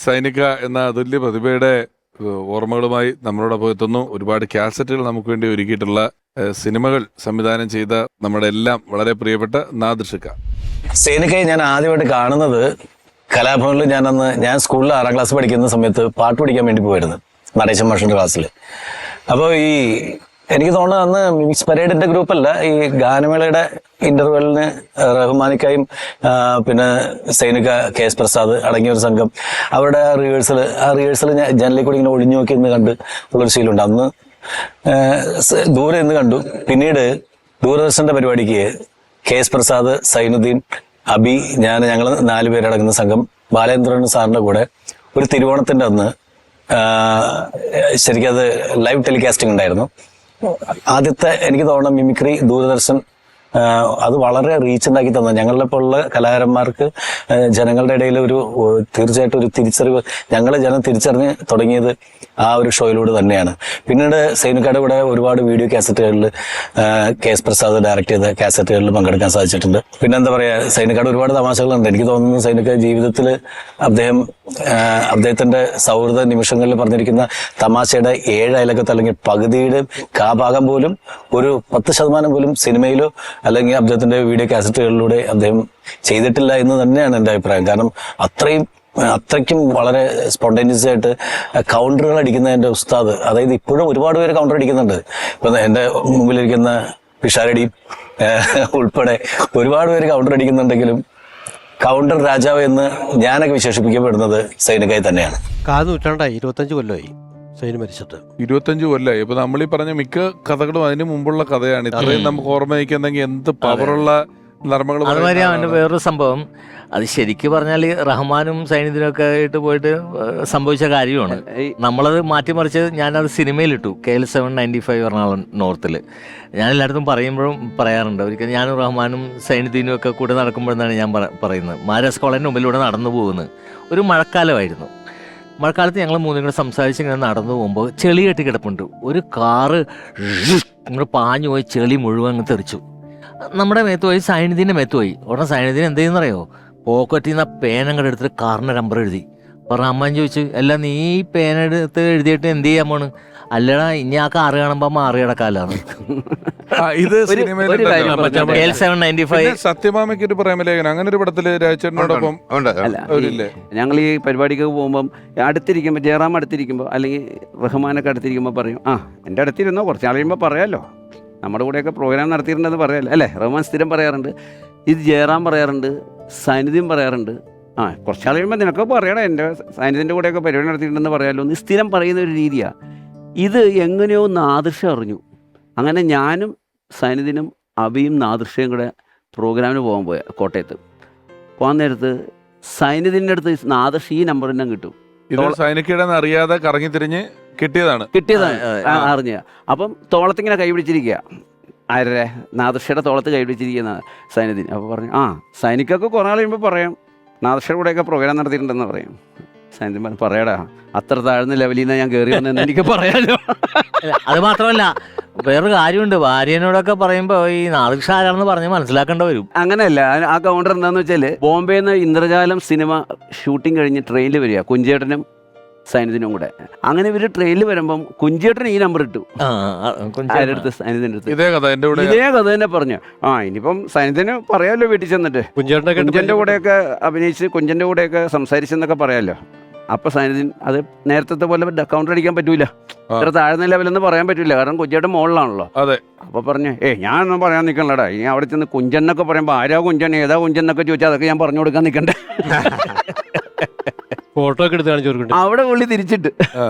സൈനിക എന്ന അതുല്യ പ്രതിഭയുടെ ഓർമ്മകളുമായി നമ്മളോടൊപ്പം എത്തുന്നു. ഒരുപാട് കാസറ്റുകൾ നമുക്ക് വേണ്ടി ഒരുക്കിയിട്ടുള്ള സിനിമകൾ സംവിധാനം ചെയ്ത നമ്മുടെ എല്ലാം വളരെ പ്രിയപ്പെട്ട നാദൃഷിക്ക സൈനികയെ ഞാൻ ആദ്യമായിട്ട് കാണുന്നത് കലാഭവനിൽ ഞാൻ അന്ന് ഞാൻ സ്കൂളിൽ ആറാം ക്ലാസ് പഠിക്കുന്ന സമയത്ത് പാട്ട് പഠിക്കാൻ വേണ്ടി പോയിരുന്നു നടേശൻ മാഷിന്റെ ക്ലാസ്സിൽ അപ്പോൾ ഈ എനിക്ക് തോന്നുന്നത് അന്ന് മിക്സ് പരേഡിന്റെ ഗ്രൂപ്പല്ല ഈ ഗാനമേളയുടെ ഇന്റർവെല്ലിന് റഹ്മാനിക്കായും പിന്നെ സൈനിക കെ എസ് പ്രസാദ് അടങ്ങിയ ഒരു സംഘം. അവരുടെ റിഹേഴ്സൽ ആ റിഹേഴ്സൽ ഞാൻ ജനലിൽ കൂടി ഇങ്ങനെ ഒളിഞ്ഞു നോക്കി ഇന്ന് കണ്ട് ഉള്ളൊരു ശീലമുണ്ട്. അന്ന് ദൂരെ എന്ന് കണ്ടു. പിന്നീട് ദൂരദർശന്റെ പരിപാടിക്ക് കെ എസ് പ്രസാദ് സൈനുദ്ദീൻ അബി ഞാൻ ഞങ്ങൾ നാല് പേരടങ്ങുന്ന സംഘം ബാലേന്ദ്രൻ സാറിന്റെ കൂടെ ഒരു തിരുവോണത്തിന്റെ അന്ന് ശരിക്കും അത് ലൈവ് ടെലികാസ്റ്റിംഗ് ഉണ്ടായിരുന്നു. ആദ്യത്തെ എനിക്ക് തോന്നുന്ന മിമിക്രി ദൂരദർശൻ അത് വളരെ റീച്ച് ഉണ്ടാക്കി തന്നു. ഞങ്ങളുടെ ഉള്ള കലാകാരന്മാർക്ക് ജനങ്ങളുടെ ഇടയിൽ ഒരു തീർച്ചയായിട്ടും ഒരു തിരിച്ചറിവ് ഞങ്ങളെ ജനം തിരിച്ചറിഞ്ഞ് തുടങ്ങിയത് ആ ഒരു ഷോയിലൂടെ തന്നെയാണ്. പിന്നീട് സൈനികയുടെ കൂടെ ഒരുപാട് വീഡിയോ കാസറ്റുകളിൽ കെ എസ് പ്രസാദ് ഡയറക്റ്റ് ചെയ്ത കാസറ്റുകളിൽ പങ്കെടുക്കാൻ സാധിച്ചിട്ടുണ്ട്. പിന്നെന്താ പറയാ സൈനികയുടെ ഒരുപാട് തമാശകളുണ്ട്. എനിക്ക് തോന്നുന്നു സൈനിക ജീവിതത്തിൽ അദ്ദേഹം അദ്ദേഹത്തിന്റെ സൗഹൃദ നിമിഷങ്ങളിൽ പറഞ്ഞിരിക്കുന്ന തമാശയുടെ ഏഴ് അയലക്കത്ത് അല്ലെങ്കിൽ പകുതിയുടെ കാഭാഗം പോലും ഒരു പത്ത് ശതമാനം പോലും സിനിമയിലോ അല്ലെങ്കിൽ അദ്ദേഹത്തിന്റെ വീഡിയോ കാസറ്റുകളിലൂടെ അദ്ദേഹം ചെയ്തിട്ടില്ല എന്ന് തന്നെയാണ് എന്റെ അഭിപ്രായം. കാരണം അത്രയും അത്രയ്ക്കും വളരെ സ്പോണ്ടേനിയസ് ആയിട്ട് കൗണ്ടറുകൾ അടിക്കുന്നതിന്റെ ഉസ്താദ് അതായത് ഇപ്പോഴും ഒരുപാട് പേര് കൗണ്ടർ അടിക്കുന്നുണ്ട്. ഇപ്പൊ എന്റെ മുമ്പിലിരിക്കുന്ന പിഷാരടിയും ഉൾപ്പെടെ ഒരുപാട് പേര് കൗണ്ടർ അടിക്കുന്നുണ്ടെങ്കിലും കൗണ്ടർ രാജാവ് എന്ന് ഞാനൊക്കെ വിശേഷിപ്പിക്കപ്പെടുന്നത് സൈനികായി തന്നെയാണ്. കാത് നൂറ്റാണ്ടായി. ഇരുപത്തഞ്ച് കൊല്ലമായി സൈന് മരിച്ചിട്ട്. ഇരുപത്തഞ്ച് കൊല്ലമായി ഇപ്പൊ നമ്മൾ ഈ പറഞ്ഞ മിക്ക കഥകളും അതിന് മുമ്പുള്ള കഥയാണ്. ഇത്രയും നമുക്ക് ഓർമ്മ വയ്ക്കുന്നെങ്കിൽ എന്ത് പവറുള്ള നർമ്മകൾ അതുമാതിരി അവന്റെ വേറൊരു സംഭവം. അത് ശരിക്കു പറഞ്ഞാൽ റഹ്മാനും സൈനിധിനും ഒക്കെ ആയിട്ട് പോയിട്ട് സംഭവിച്ച കാര്യമാണ്. നമ്മളത് മാറ്റിമറിച്ച് ഞാനത് സിനിമയിലിട്ടു. K L seven ninety five Ernakulam നോർത്തിൽ ഞാൻ എല്ലായിടത്തും പറയുമ്പോഴും പറയാറുണ്ട്. ഒരിക്കൽ ഞാനും റഹ്മാനും സൈനിധീനും ഒക്കെ കൂടെ നടക്കുമ്പോഴെന്നാണ് ഞാൻ പറ- പറയുന്നത്. മാരാസ് കോളേജിന് മുമ്പിലൂടെ നടന്നു പോകുന്നത് ഒരു മഴക്കാലമായിരുന്നു. മഴക്കാലത്ത് ഞങ്ങൾ മൂന്നും കൂടെ സംസാരിച്ച് ഇങ്ങനെ നടന്നു പോകുമ്പോൾ ചെളി കെട്ടി കിടപ്പുണ്ട്. ഒരു കാറ് ഇങ്ങനെ പാഞ്ഞു പോയി ചെളി മുഴുവൻ അങ്ങ് തെറിച്ചു. നമ്മുടെ മേത്ത് പോയി സൈനിധീന്റെ മേത്ത് പോയി. ഉടനെ സൈനിധിന് എന്ത് ചെയ്യുന്നറിയോ? പോക്കറ്റിൽ നിന്ന് ആ പേന അങ്ങോട്ട് എടുത്തിട്ട് കാറിന്റെ നമ്പർ എഴുതി. പറഞ്ഞ അമ്മൻ ചോദിച്ചു അല്ല നീ ഈ പേന എടുത്ത് എഴുതിയിട്ട് എന്ത് ചെയ്യാൻ പോണ്? അല്ലടാ ഇനി ആ കാറ് കാണുമ്പോൾ മാറി കിടക്കാലാണ് ഇത് സത്യഭാമയ്ക്ക് ഒരു പ്രേമലേഖനം അങ്ങനെ ഒരു പടത്തിൽ രാജേട്ടനോടൊപ്പം ഞങ്ങൾ ഈ പരിപാടിക്ക് പോകുമ്പോൾ അടുത്തിരിക്കുമ്പോൾ ജയറാം അടുത്തിരിക്കുമ്പോൾ അല്ലെങ്കിൽ റഹ്മാനൊക്കെ അടുത്തിരിക്കുമ്പോൾ പറയും ആ എന്റെ അടുത്തിരുന്നോ? കുറച്ച് നാൾ കഴിയുമ്പോൾ പറയാമല്ലോ നമ്മുടെ കൂടെയൊക്കെ പ്രോഗ്രാം നടത്തിയിട്ടുണ്ടെന്ന് പറയല്ലേ അല്ലേ? റഹ്മാൻ സ്ഥിരം പറയാറുണ്ട്. ഇത് ജയറാം പറയാറുണ്ട്. സാന്നിധ്യം പറയാറുണ്ട്. ആ കുറച്ച് ആൾ കഴിയുമ്പോൾ നിനക്ക് പറയണം എന്റെ സാന്നിധ്യന്റെ കൂടെയൊക്കെ പരിപാടി നടത്തിയിട്ടുണ്ടെന്ന് പറയാമല്ലോ നീ സ്ഥിരം പറയുന്ന ഒരു രീതിയാണ് ഇത് എങ്ങനെയോ നാദൃശ്യം അറിഞ്ഞു. അങ്ങനെ ഞാനും സാന്നിധ്യനും അബിയും നാദൃശ്യയും കൂടെ പ്രോഗ്രാമിന് പോകാൻ പോയ കോട്ടയത്ത്. പോകാൻ നേരത്ത് സൈന്യത്തിന്റെ അടുത്ത് നാദൃശ്യ ഈ നമ്പർ തന്നെ കിട്ടും. ഇത് സൈനികയുടെ അറിയാതെ കറങ്ങി തിരിഞ്ഞ് കിട്ടിയതാണ്. കിട്ടിയതാണ്. അറിഞ്ഞ. അപ്പം തോളത്തിങ്ങനെ കൈ പിടിച്ചിരിക്കുക ആരുടെ നാദർഷയുടെ തോളത്ത് കൈ പിടിച്ചിരിക്കുന്ന സൈന്യത്തിന്. അപ്പോൾ പറഞ്ഞു ആ സൈനിക്കൊക്കെ കുറേ നാൾ കഴിയുമ്പോൾ പറയാം. നാദർഷയുടെ കൂടെയൊക്കെ പ്രോഗ്രാം നടത്തിയിട്ടുണ്ടെന്ന് പറയും. സൈനദിൻ പറഞ്ഞു പറയടാ അത്ര താഴ്ന്ന ലെവലിൽ നിന്ന് ഞാൻ കയറി വന്നെന്ന് എനിക്ക് പറയാലോ. അത് മാത്രമല്ല വേറൊരു കാര്യമുണ്ട്. ഭാര്യനോടൊക്കെ പറയുമ്പോ ഈ ആരാണെന്ന് പറഞ്ഞ് മനസ്സിലാക്കേണ്ട വരും. അങ്ങനെയല്ല ആ- കൗണ്ടർ എന്താന്ന് വെച്ചാൽ ബോംബെയിൽ നിന്ന് ഇന്ദ്രജാലം സിനിമ ഷൂട്ടിംഗ് കഴിഞ്ഞ് ട്രെയിനിൽ വരിക കുഞ്ചേട്ടനും സൈനത്തിനും കൂടെ. അങ്ങനെ ഇവർ ട്രെയിനിൽ വരുമ്പം കുഞ്ചേട്ടൻ ഈ നമ്പർ ഇട്ടു. അടുത്ത്? ഇതേ കഥ എന്റെ കൂടെ ഇതേ കഥ തന്നെ പറഞ്ഞു. ആ ഇനിയിപ്പം സൈനത്തിന് പറയാമല്ലോ വീട്ടിൽ ചെന്നിട്ട്. കുഞ്ചേട്ടന്റെ കുഞ്ചന്റെ കൂടെയൊക്കെ അഭിനയിച്ച് കുഞ്ചന്റെ കൂടെയൊക്കെ സംസാരിച്ചെന്നൊക്കെ പറയാമല്ലോ അപ്പൊ സൈനുദ്ദീൻ അത് നേരത്തെ പോലെ കൗണ്ടർ അടിക്കാൻ പറ്റൂല. ഇത്ര താഴ്ന്ന ലെവലെന്ന് പറയാൻ പറ്റൂല. കാരണം കുഞ്ചേട്ടൻ മുകളിലാണല്ലോ അതെ. അപ്പൊ പറഞ്ഞു ഏ ഞാനൊന്നും പറയാൻ നിൽക്കണടാ ഇനി അവിടെ ചെന്ന് കുഞ്ചൻ എന്നൊക്കെ പറയുമ്പോൾ ആരാ കുഞ്ചൻ ഏതാ കുഞ്ചൻ എന്നൊക്കെ ചോദിച്ചാൽ അതൊക്കെ ഞാൻ പറഞ്ഞു കൊടുക്കാൻ നിൽക്കണ്ടേ ഫോട്ടോ ഒക്കെ എടുത്ത് കാണിച്ചു അവിടെ പുള്ളി തിരിച്ചിട്ട്. ആ.